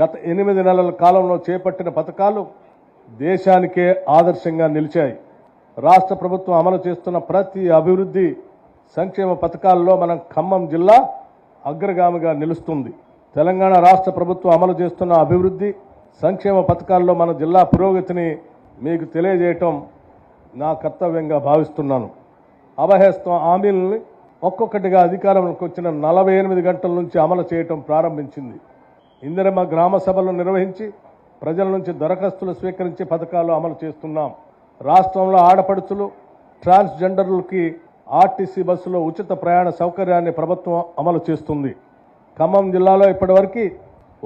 గత ఎనిమిది నెలల కాలంలో చేపట్టిన పథకాలు దేశానికే ఆదర్శంగా నిలిచాయి. రాష్ట్ర ప్రభుత్వం అమలు చేస్తున్న ప్రతి అభివృద్ధి సంక్షేమ పథకాల్లో మనం ఖమ్మం జిల్లా అగ్రగామిగా నిలుస్తుంది. తెలంగాణ రాష్ట్ర ప్రభుత్వం అమలు చేస్తున్న అభివృద్ధి సంక్షేమ పథకాల్లో మన జిల్లా పురోగతిని మీకు తెలియజేయటం నా కర్తవ్యంగా భావిస్తున్నాను. అభయస్తం హామీలని ఒక్కొక్కటిగా అధికారంలోకి వచ్చిన నలభై ఎనిమిది గంటల నుంచి అమలు చేయటం ప్రారంభించింది. ఇందిరమ్మ గ్రామ సభలు నిర్వహించి ప్రజల నుంచి దరఖాస్తులు స్వీకరించి పథకాలు అమలు చేస్తున్నాం. రాష్ట్రంలో ఆడపడుచులు ట్రాన్స్జెండర్లకి ఆర్టీసీ బస్సులో ఉచిత ప్రయాణ సౌకర్యాన్ని ప్రభుత్వం అమలు చేస్తుంది. ఖమ్మం జిల్లాలో ఇప్పటివరకు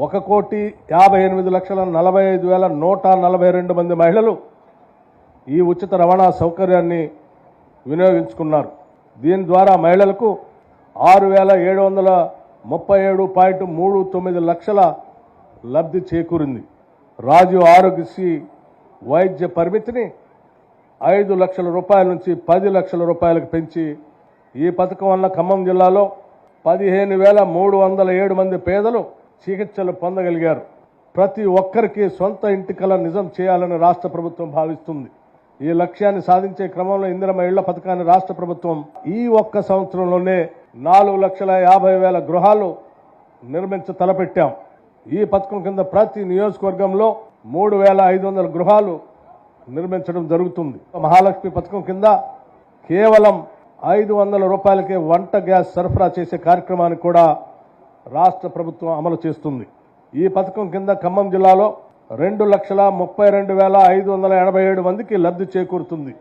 ఒక కోటి యాభై ఎనిమిది లక్షల నలభై ఐదు వేల నూట నలభై రెండు మంది మహిళలు ఈ ఉచిత రవాణా సౌకర్యాన్ని వినియోగించుకున్నారు. దీని ద్వారా మహిళలకు ఆరు వేల ఏడు వందల ముప్పై ఏడు పాయింట్ మూడు తొమ్మిది లక్షల లబ్ధి చేకూరింది. రాజు ఆరోగ్యశ్రీ వైద్య పరిమితిని ఐదు లక్షల రూపాయల నుంచి పది లక్షల రూపాయలకు పెంచి ఈ పథకం వల్ల ఖమ్మం జిల్లాలో పదిహేను వేల మూడు వందల ఏడు మంది పేదలు చికిత్సలు పొందగలిగారు. ప్రతి ఒక్కరికి సొంత ఇంటికల నిజం చేయాలని రాష్ట్ర ప్రభుత్వం భావిస్తుంది. ఈ లక్ష్యాన్ని సాధించే క్రమంలో ఇందిరమ్మ ఇళ్ళ పథకాన్ని రాష్ట్ర ప్రభుత్వం ఈ ఒక్క సంవత్సరంలోనే నాలుగు లక్షల యాభై వేల గృహాలు నిర్మించ తలపెట్టాం. ఈ పథకం కింద ప్రతి నియోజకవర్గంలో మూడు వేల ఐదు వందల గృహాలు నిర్మించడం జరుగుతుంది. మహాలక్ష్మి పథకం కింద కేవలం ఐదు వందల రూపాయలకే వంట గ్యాస్ సరఫరా చేసే కార్యక్రమాన్ని కూడా రాష్ట్ర ప్రభుత్వం అమలు చేస్తుంది. ఈ పథకం కింద ఖమ్మం జిల్లాలో రెండు లక్షల ముప్పై రెండు వేల ఐదు వందల ఎనభై ఏడు మందికి లబ్ధి చేకూరుతుంది.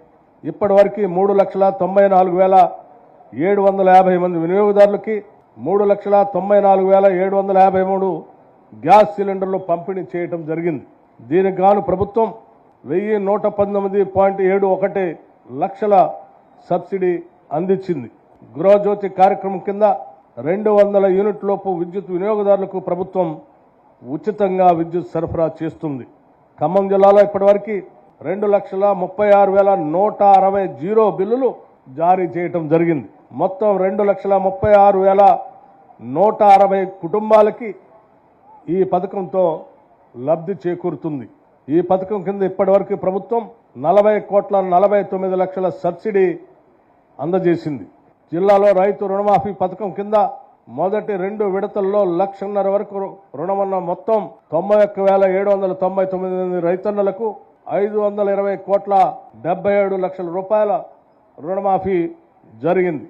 ఇప్పటి వరకు మూడు లక్షల తొంభై నాలుగు వేల ఏడు వందల యాభై మంది వినియోగదారులకి మూడు లక్షల తొంభై నాలుగు వేల ఏడు వందల యాభై మూడు గ్యాస్ సిలిండర్లు పంపిణీ చేయటం జరిగింది. దీనికి గాను ప్రభుత్వం వెయ్యి నూట పంతొమ్మిది పాయింట్ ఏడు ఒకటి లక్షల సబ్సిడీ అందించింది. గృహజ్యోతి కార్యక్రమం కింద రెండు వందల యూనిట్ లోపు విద్యుత్ వినియోగదారులకు ప్రభుత్వం ఉచితంగా విద్యుత్ సరఫరా చేస్తుంది. ఖమ్మం జిల్లాలో ఇప్పటివరకు రెండు లక్షల ముప్పై ఆరు వేల నూట అరవై జీరో బిల్లులు జారీ చేయటం జరిగింది. మొత్తం రెండు లక్షల ముప్పై ఆరు వేల నూట అరవై కుటుంబాలకి ఈ పథకంతో లబ్ధి చేకూరుతుంది. ఈ పథకం కింద ఇప్పటివరకు ప్రభుత్వం నలభై కోట్ల నలభై తొమ్మిది లక్షల సబ్సిడీ అందజేసింది. జిల్లాలో రైతు రుణమాఫీ పథకం కింద మొదటి రెండు విడతల్లో లక్షన్నర వరకు రుణమన్న మొత్తం తొంభై ఒక్క వేల ఏడు వందల తొంభై తొమ్మిది మంది రైతన్నలకు ఐదు వందల ఇరవై కోట్ల డెబ్బై ఏడు లక్షల రూపాయల రుణమాఫీ జరిగింది.